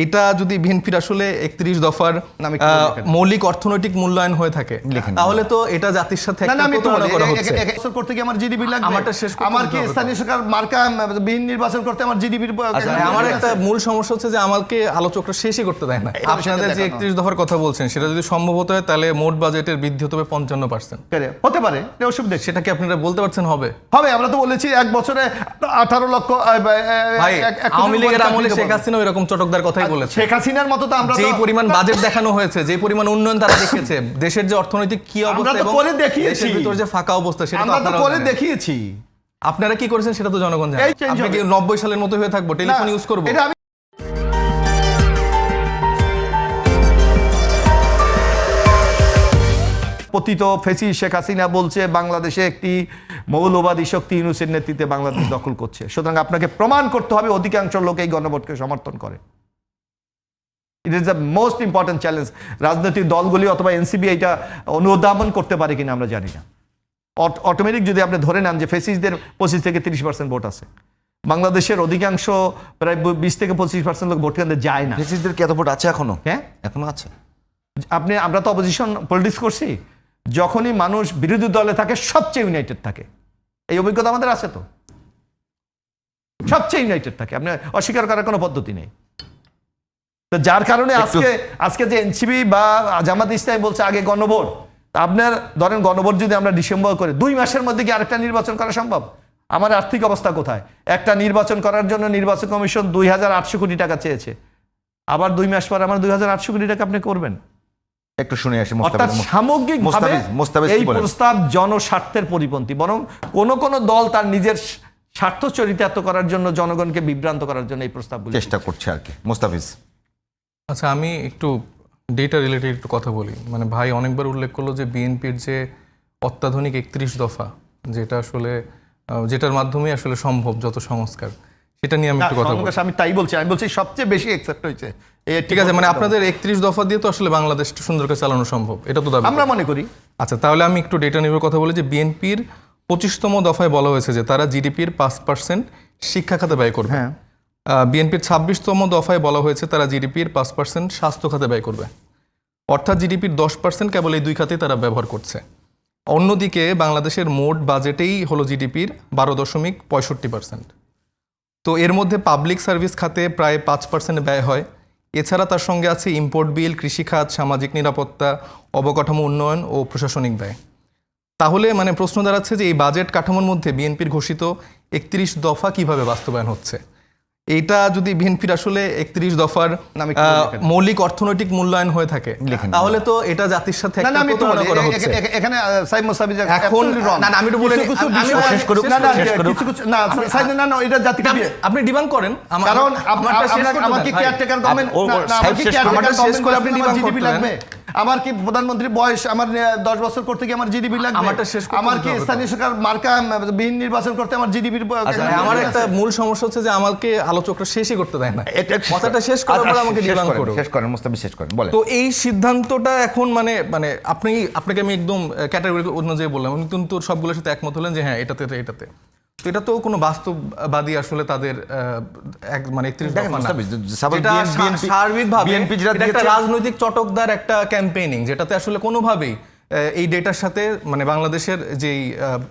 এইটা যদি বিএনপির আসলে একত্রিশ দফার? মৌলিক অর্থনৈতিক মূল্যায়ন হয়ে থাকে তাহলে তো এটা জাতির সাথে করতে গিয়ে আমার জিডিপি লাগবে। আমারটা শেষ আমার কি। স্থানীয় সরকার মার্কা বিহীন নির্বাচন করতে আমার জিডিপির আচ্ছা আমার একটা মূল সমস্যা হচ্ছে যে আমাকে আলোচকরা শেষই করতে দেয় না। সেটা আপনাদের যে একত্রিশ দফার কথা বলছেন সেটা যদি সম্ভব হতে হয় তাহলে মোট বাজেটের বৃদ্ধি হতে হবে পঞ্চান্ন পার্সেন্ট হতে পারে এটা অসুবিধা। সেটা কি আপনারা বলতে পারছেন? হবে। হবে আমরা তো বলেছি এক বছরে আঠারো লক্ষ আওয়ামী লীগের আমলে শেখ হাসিনা এরকম চটকদার কথাই বলেছে। শেখ হাসিনার মতো তো আমরা পরিমাণ বাজেট দেখানো হয়েছে যে পরিমাণ উন্নয়ন তারা দেখেছে দেশের যে অর্থনৈতিক কি অবস্থা এবং করে দেখিয়েছি। ভিতর যে ফাঁকা অবস্থা সেটা আমরা তো করে দেখিয়েছি। আপনারা কি করেছেন সেটা তো জনগণ জানে। আপনি কি হবে। নব্বই সালের মতো হয়ে থাকব? টেলিফোন ইউজ করব? এটা পতিত ফেসি শেখ হাসিনা বলছে বাংলাদেশে একটি মৌলবাদী শক্তি ইউনুসের নেতৃত্বে বাংলাদেশ দখল করছে। সুতরাং আপনাকে প্রমাণ করতে হবে অধিকাংশ লোক এই গণভোটকে সমর্থন করে। It is the most important challenge রাজনৈতিক দলগুলি অথবা এনসিবি এটা অনুধাবন করতে পারে কিনা আমরা জানি না। অটোমেটিক যদি আপনি ধরে নেন যে ফেসিসদের পঁচিশ থেকে তিরিশ পার্সেন্ট ভোট আছে। বাংলাদেশের অধিকাংশ প্রায় বিশ থেকে পঁচিশ পার্সেন্ট লোক ভোট কেন্দ্রে যায় না। ফেসিসদের কি এত ভোট আছে এখনও? হ্যাঁ? এখনও আছে। আপনি আমরা তো অপোজিশন পলিটিক্স করছি। যখনই মানুষ বিরোধী দলে থাকে সবচেয়ে ইউনাইটেড থাকে। এই অভিজ্ঞতা আমাদের আছে তো। সবচেয়ে ইউনাইটেড থাকে। আপনি অস্বীকার করার কোনো পদ্ধতি নেই। তো যার কারণে আজকে আজকে যে এনসিবি বা জামাত ইসলামী বলছে আগে গণভোট আপনার ধরেন গণভোট যদি আমরা ডিসেম্বর করে দুই মাসের মধ্যে কি আরেকটা নির্বাচন করা সম্ভব? আমার আর্থিক অবস্থা কোথায়? একটা নির্বাচন করার জন্য নির্বাচন কমিশন দুই হাজার আটশো কোটি টাকা চেয়েছে। আবার দুই মাস পর আমার দুই হাজার আটশো কোটি টাকা আপনি করবেন। একটু শুনে আসি অর্থাৎ সামগ্রিকভাবে এই প্রস্তাব জনস্বার্থের পরিপন্থী বরং কোন কোন দল তার নিজের স্বার্থ চরিতার্থ করার জন্য জনগণকে বিভ্রান্ত করার জন্য এই প্রস্তাবগুলি চেষ্টা করছে আর কি। মোস্তাফিজ। আচ্ছা আমি একটু ডেটা রিলেটেড একটু কথা বলি। মানে ভাই অনেকবার উল্লেখ করল যে বিএনপির যে অত্যাধুনিক একত্রিশ দফা যেটা আসলে যেটার মাধ্যমে আসলে সম্ভব যত সংস্কার সেটা নিয়ে আমি একটু কথা বলি। আমি তাই বলছি আমি বলছি সবচেয়ে বেশি একসেপ্ট হয়েছে। ঠিক আছে মানে আপনাদের একত্রিশ দফা দিয়ে তো আসলে বাংলাদেশটা সুন্দর করে চালানো সম্ভব এটা তো দাবি আমরা মনে করি। আচ্ছা তাহলে আমি একটু ডেটা নির্ভর কথা বলি যে বিএনপির পঁচিশতম দফায় বলা হয়েছে যে তারা জিডিপির পাঁচ পার্সেন্ট শিক্ষা খাতে ব্যয় করবে। হ্যাঁ। বিএনপির ছাব্বিশতম দফায় বলা হয়েছে তারা জিডিপির পাঁচ পার্সেন্ট স্বাস্থ্য খাতে ব্যয় করবে। অর্থাৎ জিডিপির দশ পার্সেন্ট কেবল এই দুই খাতেই তারা ব্যবহার করছে। অন্যদিকে বাংলাদেশের মোট বাজেটেই হলো জিডিপির বারো দশমিক পঁয়ষট্টি পার্সেন্ট। তো এর মধ্যে পাবলিক সার্ভিস খাতে প্রায় পাঁচ পার্সেন্ট ব্যয় হয়। এছাড়া তার সঙ্গে আছে ইম্পোর্ট বিল কৃষিখাত সামাজিক নিরাপত্তা, অবকাঠামো উন্নয়ন ও প্রশাসনিক ব্যয়। তাহলে মানে প্রশ্ন দাঁড়াচ্ছে যে এই বাজেট কাঠামোর মধ্যে বিএনপির ঘোষিত একত্রিশ দফা কীভাবে বাস্তবায়ন হচ্ছে? এইটা যদি বিএনপির আসলে একত্রিশ দফার মৌলিক অর্থনৈতিক মূল্যায়ন হয়ে থাকে তাহলে তো এটা জাতির সাথে এখানে এখন না না আমি বলে না না এটা জাতিকে আপনি- ডিমান্ড করেন আমার- কারণ আপ- আমারটা শেষ আপনার- করতে আমার দেন, কি ভাই। কেয়ারটেকার গভর্নমেন্ট ও- ও, না, না, আমার সাহেব কি শেষ caretaker আমারটা শেষ government করে আপনি বাঁচলে আমার demand GDP করতে লাগবে আমার কি প্রধানমন্ত্রী বয়স আমার দশ বছর করতে গিয়ে আমার জিডিপি লাগবে? আমারটা শেষ আমার কি স্থানীয় সরকার মার্কা বিহীন নির্বাচন করতে আমার জিডিপির আচ্ছা আমার একটা মূল সমস্যা হচ্ছে যে আমাকে আলোচকরা শেষই করতে দেয় না। এটা কথাটা শেষ করার পর আচ্ছা, আমাকে ডিমান্ড করো শেষ করেন মোস্তাফিজ শেষ করেন বলেন। তো এই সিদ্ধান্তটা এখন মানে মানে আপনি আপনাকে আমি একদম ক্যাটাগরি অনুযায়ী বললাম। উনি কিন্তু সবগুলোর সাথে একমত হলেন যে হ্যাঁ এটাতে এটাতে। তো এটা তো কোনো বাস্তববাদী আসলে তাদের এক মানে একত্রিশ সার্বিকভাবে একটা রাজনৈতিক চটকদার একটা ক্যাম্পেইনিং যেটাতে আসলে কোনোভাবেই এই ডেটার সাথে মানে বাংলাদেশের যেই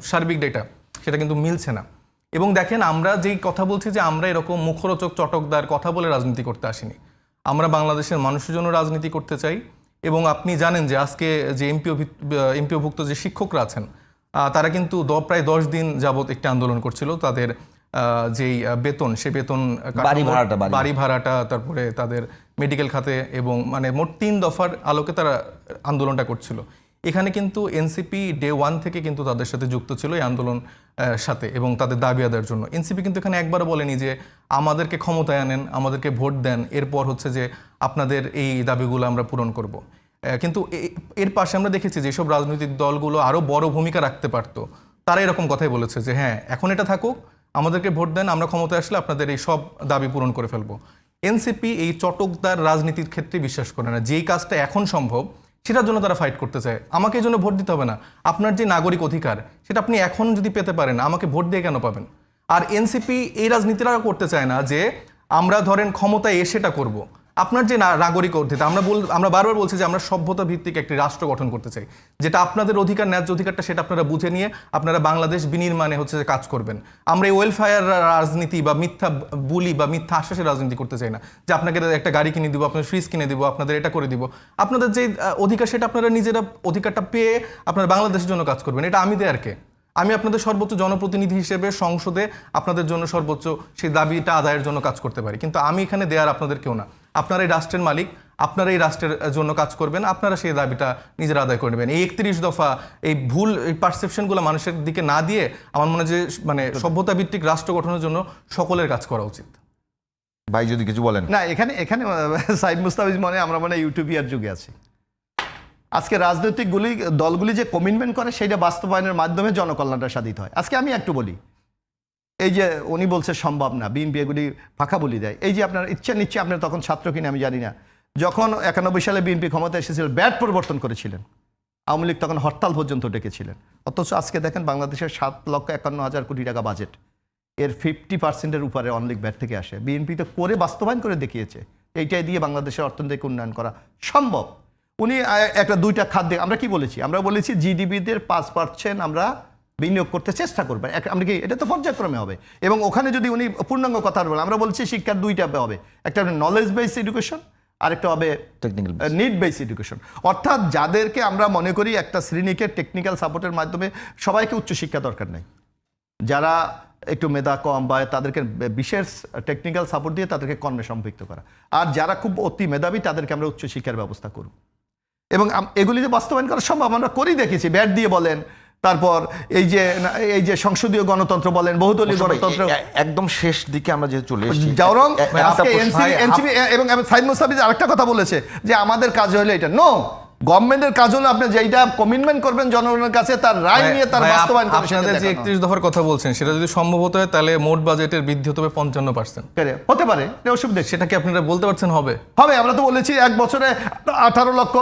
সার্বিক ডেটা সেটা কিন্তু মিলছে না। এবং দেখেন আমরা যেই কথা বলছি যে আমরা এরকম মুখরোচক চটকদার কথা বলে রাজনীতি করতে আসিনি। আমরা বাংলাদেশের মানুষের জন্য রাজনীতি করতে চাই এবং আপনি জানেন যে আজকে যে এমপিও এমপিওভুক্ত যে শিক্ষকরা আছেন তারা কিন্তু দ- প্রায় দশ দিন যাবত একটি আন্দোলন করছিল। তাদের যেই বেতন সে বেতন বাড়ি ভাড়াটা, বাড়ি ভাড়াটা তারপরে তাদের মেডিকেল খাতে এবং মানে মোট তিন দফার আলোকে তারা আন্দোলনটা করছিল। এখানে কিন্তু এনসিপি ডে ওয়ান থেকে কিন্তু তাদের সাথে যুক্ত ছিল এই আন্দোলন সাথে এবং তাদের দাবি আদায়ের জন্য। এনসিপি কিন্তু এখানে একবারও বলেনি যে আমাদেরকে ক্ষমতায় আনেন আমাদেরকে ভোট দেন এরপর হচ্ছে যে আপনাদের এই দাবিগুলো আমরা পূরণ করব। কিন্তু এর পাশে আমরা দেখেছি যেসব রাজনৈতিক দলগুলো আরও বড় ভূমিকা রাখতে পারতো। তারা এরকম কথাই বলেছে যে হ্যাঁ এখন এটা থাকুক, আমাদেরকে ভোট দেন, আমরা ক্ষমতায় আসলে আপনাদের এই সব দাবি পূরণ করে ফেলব। এনসিপি এই চটকদার রাজনীতির ক্ষেত্রে বিশ্বাস করে না। যেই কাজটা এখন সম্ভব, সেটার জন্য তারা ফাইট করতে চায়। আমাকে এই জন্য ভোট দিতে হবে না। আপনার যে নাগরিক অধিকার, সেটা আপনি এখন যদি পেতে পারেন, আমাকে ভোট দিয়ে কেন পাবেন? আর এনসিপি এই রাজনীতিটা করতে চায় না যে, আমরা ধরেন ক্ষমতায় এসেটা করব। আপনার যে নাগরিক অধিকার আমরা বল আমরা বারবার বলছি যে আমরা সভ্যতা ভিত্তিক একটি রাষ্ট্র গঠন করতে চাই। যেটা আপনাদের অধিকার, ন্যায্য অধিকারটা সেটা আপনারা বুঝে নিয়ে আপনারা বাংলাদেশ বিনির্মাণে হচ্ছে যে কাজ করবেন। আমরা এই ওয়েলফেয়ার রাজনীতি বা মিথ্যা বুলি বা মিথ্যা আশ্বাসের রাজনীতি করতে চাই না। যে আপনাকে একটা গাড়ি কিনে দিব, আপনার ফ্রিজ কিনে দিব, আপনাদের এটা করে দিব। আপনাদের যে অধিকার সেটা আপনারা নিজেরা অধিকারটা পেয়ে আপনারা বাংলাদেশের জন্য কাজ করবেন। এটা আমি দেয় আর কে? আমি আপনাদের সর্বোচ্চ জনপ্রতিনিধি হিসেবে, সংসদে আপনাদের জন্য সর্বোচ্চ সেই দাবিটা আদায়ের জন্য কাজ করতে পারি। কিন্তু আমি এখানে দেয়ার আপনাদের কেউ না। আপনারা এই রাষ্ট্রের মালিক আপনারা এই রাষ্ট্রের জন্য কাজ করবেন আপনারা সেই দাবিটা নিজেরা আদায় করে নেবেন। এই একত্রিশ দফা এই ভুল এই পারসেপশনগুলো মানুষের দিকে না দিয়ে আমার মনে হয় যে মানে সভ্যতা ভিত্তিক রাষ্ট্র গঠনের জন্য সকলের কাজ করা উচিত। ভাই যদি কিছু বলেন। না এখানে এখানে সাইদ মুস্তাফিজ মনে আমরা মানে ইউটিউবিয়ার যুগে আছি। আজকে রাজনৈতিক গুলি দলগুলি যে কমিটমেন্ট করে সেটা বাস্তবায়নের মাধ্যমে জনকল্যাণটা সাধিত হয়। আজকে আমি একটু বলি এই যে উনি বলছে সম্ভব না বিএনপি এগুলি ফাঁকা বলি দেয়। এই যে আপনার ইচ্ছা নিচ্ছে আপনার তখন ছাত্র কিনা আমি জানি না। যখন একানব্বই সালে বিএনপি ক্ষমতা এসেছিল, ব্যাট পরিবর্তন করেছিলেন। আওয়ামী লীগ তখন হরতাল পর্যন্ত ডেকেছিলেন। অথচ আজকে দেখেন বাংলাদেশের সাত লক্ষ একান্ন হাজার কোটি টাকা বাজেট এর ফিফটি পার্সেন্টের উপরে অনলিক ব্যাট থেকে আসে। বিএনপি তো করে বাস্তবায়ন করে দেখিয়েছে। এইটাই দিয়ে বাংলাদেশের অর্থনৈতিক উন্নয়ন করা সম্ভব। উনি একটা দুইটা খাদ্যে, আমরা কি বলেছি? আমরা বলেছি জিডিপিদের পাঁচ পার্সেন্ট আমরা বিনিয়োগ করতে চেষ্টা করব এক- আমরা কি এটা তো পর্যায়ক্রমে হবে। এবং ওখানে যদি উনি পূর্ণাঙ্গ কথা বলেন আমরা বলছি শিক্ষার দুইটা হবে। একটা নলেজ বেস এডুকেশন আরেকটা হবে টেকনিক্যাল নিড বেস এডুকেশন অর্থাৎ যাদেরকে আমরা মনে করি একটা শ্রেণীকে টেকনিক্যাল সাপোর্টের মাধ্যমে সবাইকে উচ্চশিক্ষা দরকার নেই। যারা একটু মেধা কম বা তাদেরকে বিশেষ টেকনিক্যাল সাপোর্ট দিয়ে তাদেরকে কর্মে সম্পৃক্ত করা। আর যারা খুব অতি মেধাবী তাদেরকে আমরা উচ্চশিক্ষার ব্যবস্থা করব। এবং এগুলি যে বাস্তবায়ন করা সম্ভব আমরা করেই দেখেছি। ব্যাট দিয়ে বলেন তারপর এই যে এই যে সংসদীয় গণতন্ত্র বলেন বহুদলীয় গণতন্ত্র। একদম শেষ দিকে আমরা যেহেতু চলে এসেছি। জাওরং আজকে এনসিপি এবং সাইদ মুস্তাফিজ আরেকটা কথা বলেছে যে আমাদের কাজ হলো এটা। নো গভর্নমেন্টের কাজ হলো আপনি যেইটা কমিটমেন্ট করবেন জনগণের কাছে তার রায় নিয়ে তার বাস্তবায়ন আপনাদের যে। একত্রিশ দফার কথা বলছেন সেটা যদি সম্ভব হয় তাহলে মোট বাজেটের বৃদ্ধি হতে হবে পঞ্চান্ন পার্সেন্ট পেরে, হতে পারে এটা অসুবিধা। সেটা কি আপনারা বলতে পারছেন হবে হবে আমরা তো বলেছি এক বছরে আঠারো লক্ষ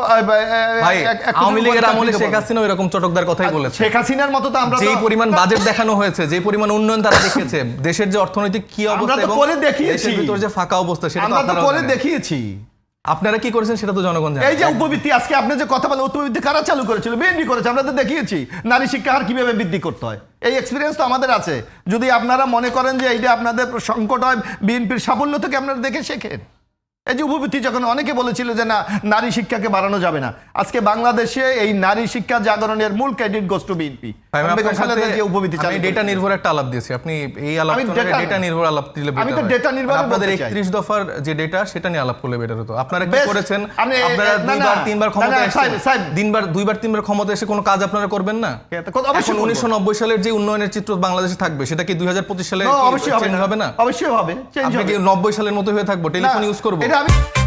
ভাই আওয়ামী লীগের আমলে শেখ হাসিনা এরকম চটকদার কথাই বলেছে শেখ হাসিনার মতো তো আমরা তো- যেই পরিমাণ বাজেট দেখানো হয়েছে যে পরিমাণ উন্নয়ন তারা দেখিয়েছে দেশের যে অর্থনৈতিক কি আমরা অবস্থা তো এবং করে দেখিয়েছি। দেশের ভিতর যে ফাঁকা অবস্থা সেটা তো আমরা তো করে দেখিয়েছি আপনারা কি করেছেন সেটা তো জনগণ জানে। এই যে উপবৃত্তি, আজকে আপনি যে কথা বলেন, উপবৃত্তি কারা চালু করেছিল? বিএনপি করেছে, আমরা তো দেখিয়েছি। নারী শিক্ষা হার কীভাবে বৃদ্ধি করতে হয়? এই এক্সপিরিয়েন্স তো আমাদের আছে। যদি আপনারা মনে করেন যে এইটা আপনাদের সংকট হয়, বিএনপির সাফল্য থেকে আপনারা দেখে শেখেন। এই যে উপবৃত্তি যখন অনেকে বলেছিল যে না নারী শিক্ষাকে বাড়ানো যাবে না আজকে বাংলাদেশে এই নারী শিক্ষা জাগরণের মূল credit goes to BNP data নির্ভর একটা আলাপ দিয়েছি। আপনি এই আলাপ ডেটা নির্ভর আলাপ দিলে আমি তো নির্ভরই মানে আপনাদের বলতে চাই। একত্রিশ দফার যে ডেটা সেটা নিয়ে আলাপ করলে বেটার হতো। আপনারা কি করেছেন? আপনারা দুইবার তিনবার ক্ষমতা এসে। দিনবার দুইবার তিনবার ক্ষমতা এসে কোনো কাজ আপনারা করবেন না? অবশ্যই এখন করব। উনিশশো নব্বই সালের যে উন্নয়নের চিত্র বাংলাদেশে থাকবে সেটা কি দুই হাজার পঁচিশ সালে অবশ্যই হবে না। হবে না? অবশ্যই হবে চেঞ্জ হবে কি নব্বই সালের মতো হয়ে থাকব? টেলিফোন ইউজ করব? এটা আমি